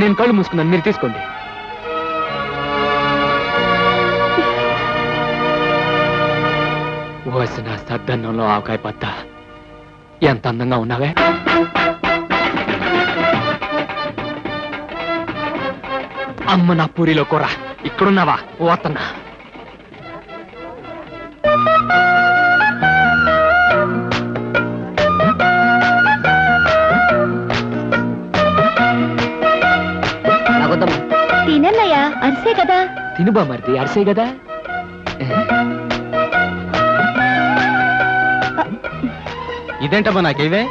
నేను కళ్ళు మూసుకున్నాను మీరు తీసుకోండి. వసిన సద్దన్నంలో ఆవకాయ పత్త. ఎంత అందంగా ఉన్నావే? అమ్మ నా పూరిలో కూర. ఇక్కడున్నావా? ఓతన్నా తినన్నయ్యా అరిసే కదా. తినుబా మరిది అరిసే కదా? ఇదేంటమ్మా నాకేవే?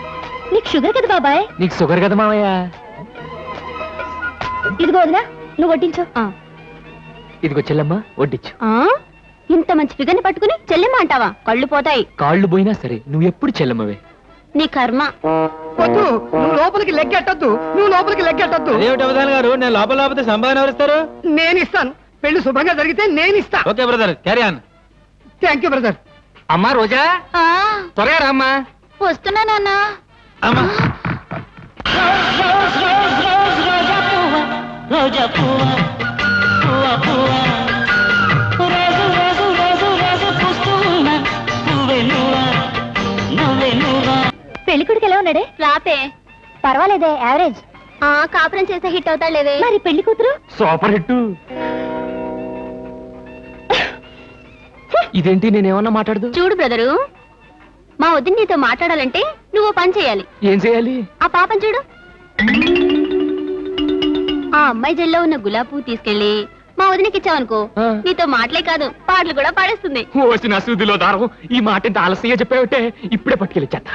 నీకు షుగర్ కదా బాబాయ్? నీకు షుగర్ కదా మావయ్య ఇదిగో వదినా నువ్వు వడ్డించు. ఇదిగో చెల్లమ్మ వడ్డిచ్చు ఇంత మంచి ఫిగర్ని పట్టుకుని చెల్లెమ్మ అంటావా? కళ్ళు పోతాయి. కాళ్ళు పోయినా సరే నువ్వు ఎప్పుడు చెల్లమ్మవే? నీ కర్మ. వద్దు నువ్వు లోపలికి లెక్కెట్టద్దు నువ్వు లోపలికి లెక్కెట్టద్దు అదేమిటి అవధాన్ గారు? నేను లోపల లోపల సంపాదన ఎవరిస్తారు? నేను ఇస్తాను పెళ్ళి శుభంగా జరిగితే నేను ఇస్తా okay brother. Carry on thank you brother అమ్మా రోజా? త్వరగా రామ్మా. వస్తున్నా నాన్న. అమ్మా. పెళ్ళి కొడుకు ఎలా ఉన్నాడే? రాపే పర్వాలేదే యావరేజ్. ఆ కాపురం చేస్తే హిట్ అవుతాడులేవే. మరి పెళ్ళి కూతురు? Super hit. ఇదేంటి నేనేమన్నా మాట్లాడదు? చూడు బ్రదరు వదిన నీతో మాట్లాడాలంటే నువ్వు పని చేయాలి. ఏం చేయాలి? ఆ పాపం చూడు. ఆ అమ్మాయి జల్లో ఉన్న గులాబీ పువ్వు తీసుకెళ్ళి మా వదినకి ఇచ్చావనుకో ఆ. నీతో మాటలే కాదు పాటలు కూడా పాడేస్తుంది. వచ్చిన దారం ఈ మాట ఇంత ఆలస్యంగా చెప్పావుంటే ఇప్పుడే పట్టుకెళ్ళిచ్చేత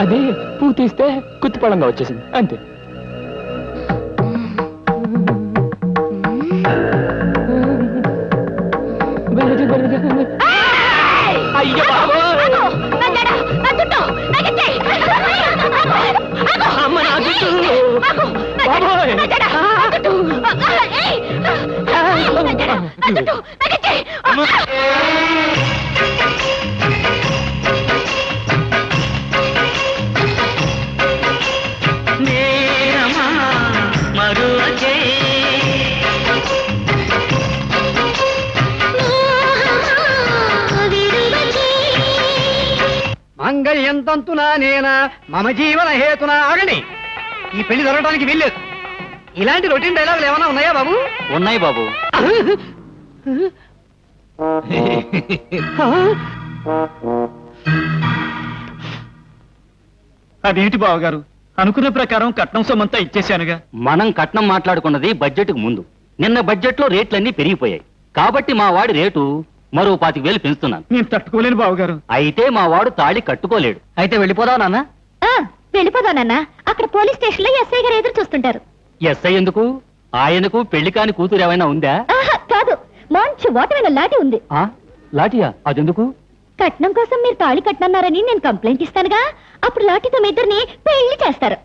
అది పువ్వు తీస్తే కుత్తిపడంగా వచ్చేసింది. అంతే! అమ్మ. బాబోయ్! మంగళ్యం తంతునా నేనా? మమ జీవన హేతునా? ఆగండి. ఈ పెళ్ళి జరగడానికి వీల్లేదు. ఇలాంటి రొటీన్ డైలాగులు ఏమైనా ఉన్నాయా బాబు? ఉన్నాయి బాబు. అదేంటి బావగారు? అనుకున్న ప్రకారం కట్నం సొమ్మంతా ఇచ్చేశానుగా. మనం కట్నం మాట్లాడుకున్నది బడ్జెట్కు ముందు. నిన్న బడ్జెట్లో రేట్లన్నీ పెరిగిపోయాయి. కాబట్టి మా వాడి రేటు మరో పాతిక వేలు పెంచుతున్నాను. నేను తట్టుకోలేను బావగారు. అయితే మా వాడు తాళి కట్టుకోలేడు. అయితే వెళ్ళిపోదాం నాన్న. వెళ్ళిపోదానన్నా అక్కడ పోలీస్ స్టేషన్లో ఎస్ఐ గారు ఎదురు చూస్తుంటారు. ఎస్ఐ ఎందుకు? ఆయనకు పెళ్ళి కాని కూతురు ఏమైనా ఉందా? ఆహా, కాదు. మంచి ఓటమైన లాటి ఉంది. ఆ లాఠీయా? అదెందుకు? కట్నం కోసం మీరు తాళి కట్టనన్నారని నేను కంప్లైంట్ ఇస్తానుగా. అప్పుడు లాఠీతో మీ ఇద్దరిని పెళ్ళి చేస్తారు.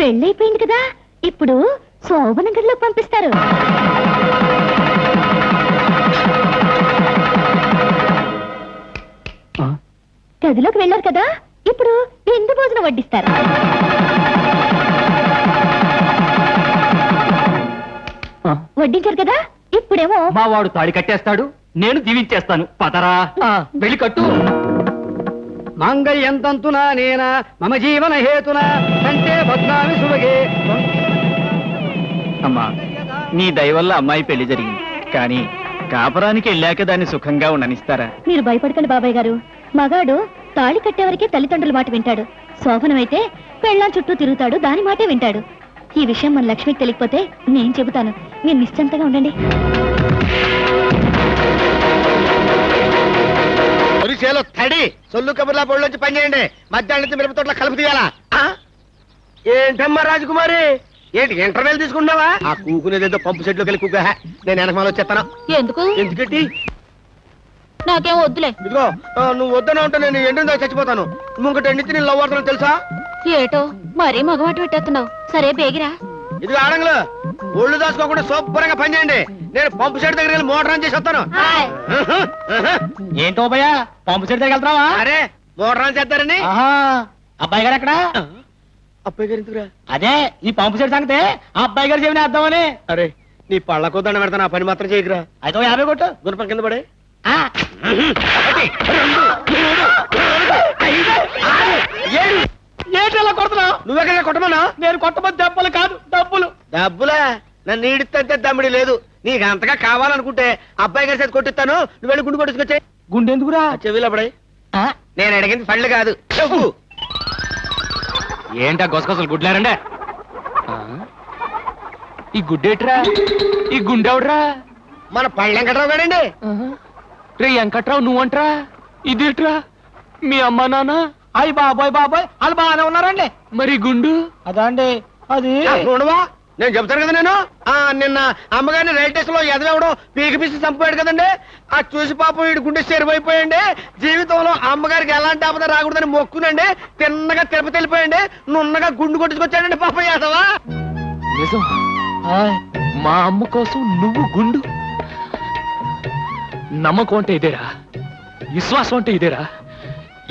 పెళ్ళైపోయింది కదా. ఇప్పుడు శోభనగర్లో పంపిస్తారు. గదిలోకి వెళ్ళారు కదా. ఇప్పుడు విందు భోజనం వడ్డిస్తారు. వడ్డించారు కదా? ఇప్పుడేమో మా వాడు తాళి కట్టేస్తాడు నేను దీవించేస్తాను. పదరా. వెళ్ళి కట్టు. మంగళ్యం తంతునా నేనా? మమ జీవన హేతునా? కంటే సుభగే. అమ్మా నీ దయ వల్ల అమ్మాయి పెళ్ళి జరిగింది. కానీ కాపురానికి వెళ్ళాక దాన్ని సుఖంగా ఉండనిస్తారా? మీరు భయపడకండి బాబాయ్ గారు. మగాడు తాళి కట్టేవరకే తల్లిదండ్రుల మాట వింటాడు. శోభనమైతే పెళ్ళాం చుట్టూ తిరుగుతాడు దాని మాటే వింటాడు. ఈ విషయం మన లక్ష్మికి తెలియకపోతే నేను చెబుతాను. మీరు నిశ్చంతగా ఉండండి. తడి. సొల్లు కబుర్లా బొళ్ళొచ్చి పని చేయండి. మధ్యాహ్నం మిరప తోటలో కలుపు తీయాలా? ఆ? ఏంటమ్మా రాజకుమారి? ఏంటి ఇంటర్వెల్ తీసుకున్నావా ఆ కూకునేదేదో పంపు సెట్లోకి వెళ్ళి కూక నేను వెనకమాల వచ్చేస్తాను. ఎందుకు? ఎందుకంటే? నాకేం వద్దులే. ఇదిగో ఆ, నువ్వు వద్దన ఉంటే నేను ఎండు చచ్చిపోతాను. ఇంకొకటి ఎండితే నేను లవ్ అవుతాను తెలుసా? ఏటో మరీ మగవాటి పెట్టేస్తున్నావు. సరే బేగిరా. ఇదిగో ఆడంగులు ఒళ్ళు దాచుకోకుండా శుభ్రంగా పని చేయండి. నేను పంపు సెట్ దగ్గర వెళ్ళి మోటార్ ఆన్ చేసి వస్తాను. ఏంటో భయ్యా పంపు సెట్ దగ్గర వెళ్తావా అరే మోటార్ ఆన్ చేస్తారని. అబ్బాయి గారు ఎక్కడ? అబ్బాయి గారు ఎందుకురా? అదే ఈ పంపు సెట్ సంగతే ఆ అబ్బాయి గారు చెవిని వేద్దామని అరే నీ పళ్ళ కొద్దాన్ని పెడతాను ఆ పని మాత్రం చేయకురా. అయితే యాభై కొట్టు. గుణపం కింద పడే. ఆ, ఏంటి అలా కొడుతున్నావు? నువ్వెక్కడ కొట్టమన్నా? నేను కొట్టబోతు దెబ్బలు కాదు డబ్బులు. డబ్బులా? నన్ను నీడితే దమ్ముడి లేదు. నీకు అంతగా కావాలనుకుంటే అబ్బాయి గారి చేతి కొట్టిస్తాను. నువ్వు వెళ్ళి గుండు కొట్టుకొచ్చే గుండెందుకురా చెవిలో పడే నేను అడిగింది పళ్ళు కాదు. చెప్పు. ఏంటా గొసగొసలు గుడ్లారండే? ఈ గుడ్డేట్రా? ఈ గుండెవడ్రా? మన పళ్ళెం వెంకట్రావు గారండి. రే వెంకట్రావు నువ్వంట్రా? ఇదేట్రా? మీ అమ్మా నాన్న? అయ్యి బాబాయ్ బాబాయ్ వాళ్ళు బాగానే ఉన్నారండి. మరి గుండు? అదా. అండి అది చూడవా నేను చెప్తాను కదా నేను? ఆ నిన్న అమ్మగారిని రైల్ స్టేషన్లో ఎదవడం పీకి పిసి చంపాడు కదండి. ఆ చూసి పాపం వీడి గుండె చెరిపోయిపోయండి జీవితంలో అమ్మగారికి ఎలాంటి ఆపద రాకూడదని మొక్కునండి. తిన్నగా తిరుపతి వెళ్ళిపోయండి నున్నగా గుండు కొట్టుకొచ్చాడండి పాపం యాదవా నిజం. మా అమ్మ కోసం నువ్వు గుండు. నమ్మకం అంటే ఇదేరా. విశ్వాసం అంటే ఇదేరా.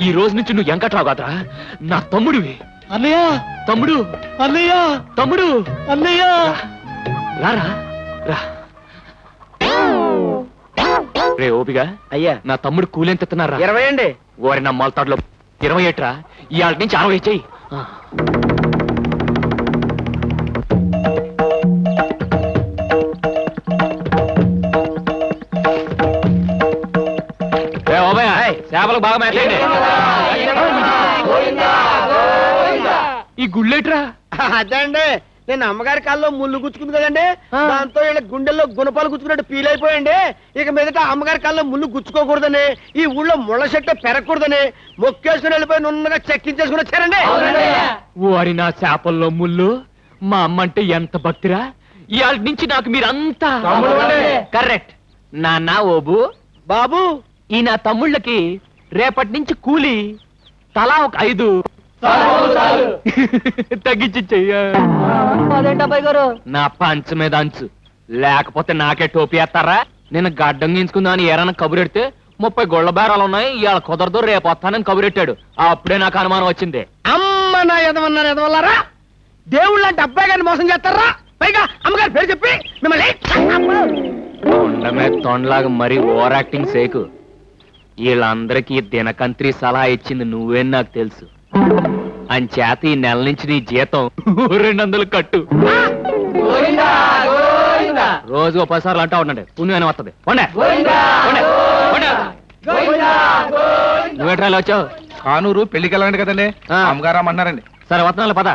ఈ రోజు నుంచి నువ్వు వెంకట్రావు కాదురా. నా తమ్ముడివి. అన్నయ్య! తమ్ముడు. అన్నయ్య! తమ్ముడు. అన్నయ్య! రారా రా రే. ఓపిగా. అయ్యా. నా తమ్ముడు కూలెంత ఎత్తున్నారా ఇరవై అండి. ఓరి నా మొలతాడులో. ఇరవై ఏట్రా? ఇవాళ నుంచి అరవై చెయ్యి. చేపలకు బాగా మేతండి ఈ గుళ్ళేట్రా? అదండి నేను అమ్మగారి కాల్లో ముళ్ళు గుచ్చుకుంది కదండి. దాంతో వీళ్ళ గుండెల్లో గుణపాలు గుచ్చుకున్నట్టు ఫీల్ అయిపోయండి. ఇక మీదట అమ్మగారి కాల్లో ముళ్ళు గుచ్చుకోకూడదని ఈ ఊళ్ళో ముళ్ళ చెట్టు పెరగకూడదని మొక్కేసుకుని వెళ్ళిపోయి నున్నగా చెక్కించేసుకుని వచ్చారండి. ఓరి నా చేపల్లో ముళ్ళు మా అమ్మ అంటే ఎంత భక్తిరా? ఇవాళ నుంచి నాకు మీరంతా కరెక్ట్. నాన్న ఓబు బాబు. ఈ నా తమ్ముళ్ళకి రేపటి నుంచి కూలి తలా ఒక ఐదు. తగ్గించి చెయ్య నా పంచ మీద అంచు. లేకపోతే నాకే టోపీ వేస్తారా నేను గడ్డం గించుకుందామని ఏరన్నా కబురెడితే ముప్పై గొళ్ళ బేరాలు ఉన్నాయి ఇవాళ కుదరదు రేపు వస్తానని కబురెట్టాడు అప్పుడే నాకు అనుమానం వచ్చింది. అమ్మ నా ఎదవన్నారు ఎదవల్లారా దేవుళ్ళు అంటే అబ్బాయి గారిని మోసం చేస్తారా? పైగా అమ్మగారి పేరు చెప్పి మిమ్మల్ని తొండ మీద తొండలాగా మరీ ఓవర్ యాక్టింగ్ సేకు వీళ్ళందరికీ దినకంత్రి సలహా ఇచ్చింది నువ్వేం నాకు తెలుసు. అంచేత ఈ నెల నుంచి నీ జీతం రెండు వందలు కట్టు. రోజు పదిసార్లు అంటా ఉండండి. పుణ్యం వస్తుంది ఉండే నువ్వేట్రా ఇలా వచ్చావు? కానూరు పెళ్ళికి వెళ్ళండి కదండి. ఆ. అమ్మగారు అమ్మన్నారండి సరే వస్తున్నాను పద.